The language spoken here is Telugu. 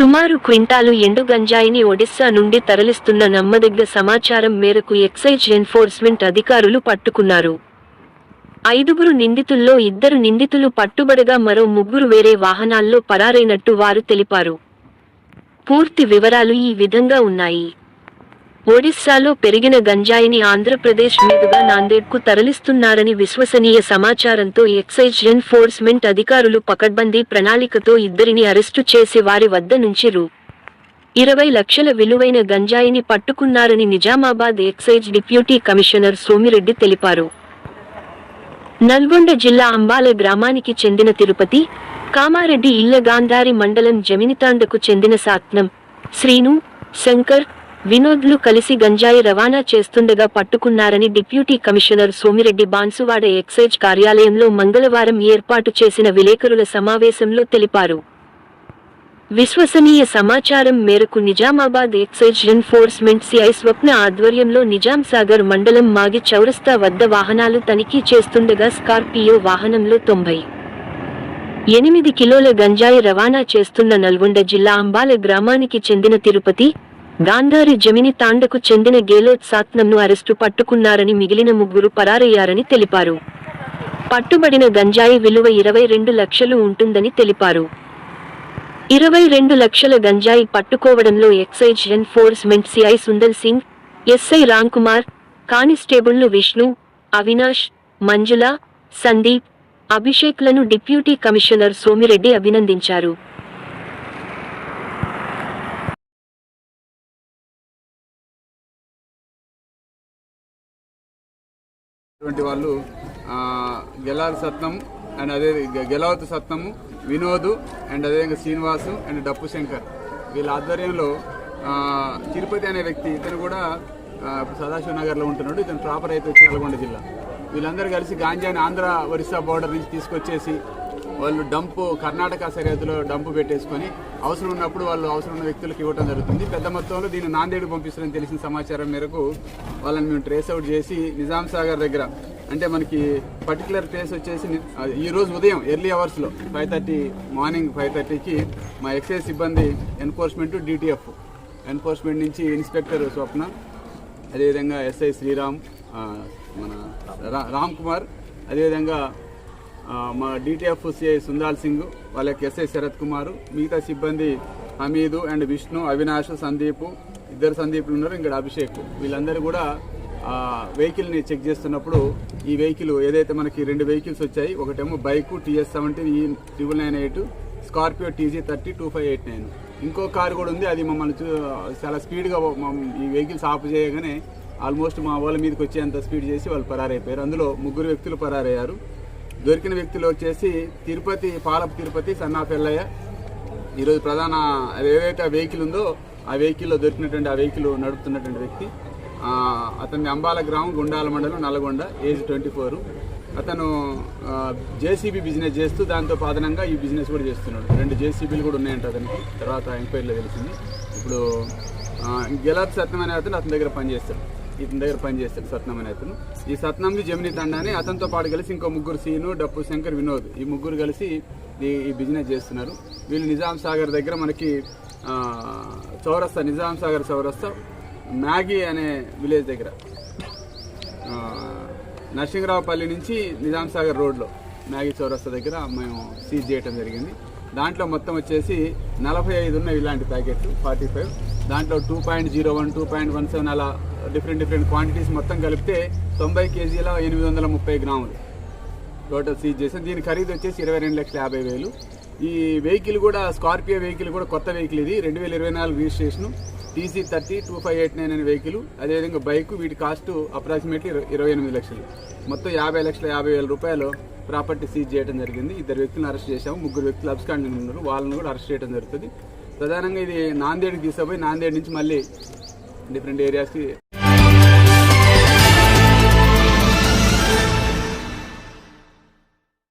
సుమారు క్వింటాలు ఎండు గంజాయిని ఒడిశా నుండి తరలిస్తున్న నమ్మదగ్గ సమాచారం మేరకు ఎక్సైజ్ ఎన్ఫోర్స్మెంట్ అధికారులు పట్టుకున్నారు. ఐదుగురు నిందితుల్లో ఇద్దరు నిందితులు పట్టుబడగా మరో ముగ్గురు వేరే వాహనాల్లో పరారైనట్టు వారు తెలిపారు. పూర్తి వివరాలు ఈ విధంగా ఉన్నాయి. ఒడిశాలో పెరిగిన గంజాయిని ఆంధ్రప్రదేశ్ మీదుగా నాందేడ్కు తరలిస్తున్నారని విశ్వసనీయ సమాచారంతో ఎక్సైజ్ ఎన్ఫోర్స్మెంట్ అధికారులు పకడ్బందీ ప్రణాళికతో ఇద్దరిని అరెస్టు చేసి వారి వద్ద నుంచి రూ. ఇరవై లక్షల విలువైన గంజాయిని పట్టుకున్నారని Nizamabad excise deputy commissioner Somireddy తెలిపారు. నల్గొండ జిల్లా అంబాల గ్రామానికి చెందిన తిరుపతి కామారెడ్డి ఇళ్ళ గాంధారి మండలం జమినితాండకు చెందిన సాత్నం శ్రీను శంకర్ వినోద్లు కలిసి గంజాయి రవాణా చేస్తుండగా పట్టుకున్నారని deputy commissioner Somireddy Banswada excise కార్యాలయంలో మంగళవారం ఏర్పాటు చేసిన విలేకరుల సమావేశంలో తెలిపారు. విశ్వసనీయ సమాచారం మేరకు Nizamabad excise enforcement CI Swapna ఆధ్వర్యంలో నిజాం సాగర్ మండలం మాగి చౌరస్తా వద్ద వాహనాలు తనిఖీ చేస్తుండగా స్కార్పియో వాహనంలో తొంభై ఎనిమిది కిలోల గంజాయి రవాణా చేస్తున్న నల్గొండ జిల్లా అంబాల గ్రామానికి చెందిన తిరుపతి గాంధారి జమిని తాండకు చెందిన గేలోత్ సాత్నంను అరెస్టు పట్టుకున్నారని మిగిలిన ముగ్గురు పరారయ్యారని తెలిపారు. పట్టుబడిన గంజాయి విలువ ఇరవై రెండు లక్షలు ఉంటుందని తెలిపారు. ఇరవై రెండు లక్షల గంజాయి పట్టుకోవడంలో excise enforcement CI Sundar Singh SI Ram Kumar కానిస్టేబుళ్ళు Vishnu Avinash Manjula Sandeep అభిషేక్లను డిప్యూటీ కమిషనర్ సోమిరెడ్డి అభినందించారు. అటువంటి వాళ్ళు ఆ, గెలాల సత్నం అండ్ అదే గె- సత్నము వినోద్ అండ్ అదేవిధంగా శ్రీనివాసు అండ్ డప్పు శంకర్. వీళ్ళ ఆధ్వర్యంలో తిరుపతి అనే వ్యక్తి ఇతను కూడా సదాశివ నగర్లో ఉంటున్నాడు. ఇతను ప్రాపర్ అయితే వచ్చి నల్గొండ జిల్లా. వీళ్ళందరూ కలిసి గాంజాని ఆంధ్ర ఒరిస్సా బోర్డర్ నుంచి తీసుకొచ్చేసి వాళ్ళు డంపు కర్ణాటక సరిహద్దులో డంపు పెట్టేసుకొని అవసరం ఉన్నప్పుడు వాళ్ళు అవసరం ఉన్న వ్యక్తులకు ఇవ్వడం జరుగుతుంది. పెద్ద మొత్తంలో దీన్ని నాందేడు పంపిస్తారని తెలిసిన సమాచారం మేరకు వాళ్ళని మేము ట్రేస్ అవుట్ చేసి నిజాం సాగర్ దగ్గర అంటే మనకి పర్టికులర్ ప్లేస్ వచ్చేసి ఈరోజు ఉదయం ఎర్లీ అవర్స్లో ఫైవ్ థర్టీ మార్నింగ్ ఫైవ్ థర్టీకి మా ఎక్సైజ్ సిబ్బంది ఎన్ఫోర్స్మెంట్ డిటిఎఫ్ ఎన్ఫోర్స్మెంట్ నుంచి ఇన్స్పెక్టర్ స్వప్న అదేవిధంగా ఎస్ఐ శ్రీరామ్ మన రా- రామ్ కుమార్ అదేవిధంగా మా డిటిఎఫ్ సిఐ సుందాల్ సింగ్ వాళ్ళ యొక్క ఎస్ఐ శరత్ కుమార్ మిగతా సిబ్బంది హమీదు అండ్ విష్ణు అవినాష్ సందీప్ ఇద్దరు సందీప్లు ఉన్నారు ఇంకా అభిషేక్. వీళ్ళందరూ కూడా వెహికల్ని చెక్ చేస్తున్నప్పుడు ఈ వెహికల్ ఏదైతే మనకి రెండు వెహికల్స్ వచ్చాయి ఒకటేమో bike TS seventeen E triple nine eight Scorpio TG thirty two five eight nine. ఇంకో కారు కూడా ఉంది అది మమ్మల్ని చూ చాలా స్పీడ్గా ఈ వెహికల్స్ ఆఫ్ చేయగానే ఆల్మోస్ట్ మా వాళ్ళ మీదకి వచ్చేంత స్పీడ్ చేసి వాళ్ళు పరారైపోయారు. అందులో ముగ్గురు వ్యక్తులు పరారయ్యారు. దొరికిన వ్యక్తులు వచ్చేసి తిరుపతి పాలపు తిరుపతి సన్నాఫ్ ఎల్లయ్య ఈరోజు ప్రధాన ఏదైతే వెహికల్ ఉందో ఆ వెహికల్లో దొరికినటువంటి ఆ వెహికల్ నడుపుతున్నటువంటి వ్యక్తి. అతని అంబాల గ్రామం గుండాల మండలం నల్గొండ ఏజ్ ట్వంటీ ఫోర్. అతను జేసీబీ బిజినెస్ చేస్తూ దాంతో పాదనంగా ఈ బిజినెస్ కూడా చేస్తున్నాడు. రెండు జేసీబీలు కూడా ఉన్నాయంట అతనికి. తర్వాత ఎంక్వైరీలో తెలిసింది. ఇప్పుడు ఆ, గెలాత్ అనే అతను అతని దగ్గర పనిచేస్తాడు. ఇతని దగ్గర పనిచేస్తాడు సత్నం అనే అతను. ఈ సత్నంది జమిని తండాని అతనితో పాటు కలిసి ఇంకో ముగ్గురు సీను డప్పు శంకర్ వినోద్ ఈ ముగ్గురు కలిసి ఈ బిజినెస్ చేస్తున్నారు. వీళ్ళు నిజాం సాగర్ దగ్గర మనకి చౌరస్తా నిజాం సాగర్ చౌరస్తా మ్యాగీ అనే విలేజ్ దగ్గర. నరసింహరావుపల్లి నుంచి నిజాం సాగర్ రోడ్లో మ్యాగీ చౌరస్తా దగ్గర మేము సీజ్ చేయడం జరిగింది. దాంట్లో మొత్తం వచ్చేసి నలభై ఐదు ఉన్నాయి ఇలాంటి ప్యాకెట్లు ఫార్టీ ఫైవ్. దాంట్లో two point zero one two point one seven అలా డిఫరెంట్ డిఫరెంట్ క్వాంటిటీస్ మొత్తం కలిపితే తొంభై కేజీల ఎనిమిది వందల ముప్పై గ్రాములు. టోటల్ సీజ్ చేసాం దీని ఖరీదు వచ్చేసి ఇరవై రెండు లక్షల యాభై వేలు. ఈ వెహికల్ కూడా స్కార్పియో వెహికల్ కూడా కొత్త వెహికల్ ఇది. రెండు వేల ఇరవై నాలుగు registration. TC thirty two five eight nine అనే వెహికల్. అదేవిధంగా బైక్ వీటి కాస్ట్ అప్రాక్సిమేట్లీ ఇరవై ఎనిమిది లక్షలు. మొత్తం యాభై లక్షల యాభై వేల రూపాయలు ప్రాపర్టీ సీజ్ చేయడం జరిగింది. ఇద్దరు వ్యక్తులను అరెస్ట్ చేశాము. ముగ్గురు వ్యక్తులు అబ్స్కాండింగ్ ఉన్నారు. వాళ్ళని కూడా అరెస్ట్ చేయడం జరుగుతుంది. ప్రధానంగా ఇది నాందేడ్కి తీసుకుపోయి నాందేడ్ నుంచి మళ్ళీ డిఫరెంట్ ఏరియాస్కి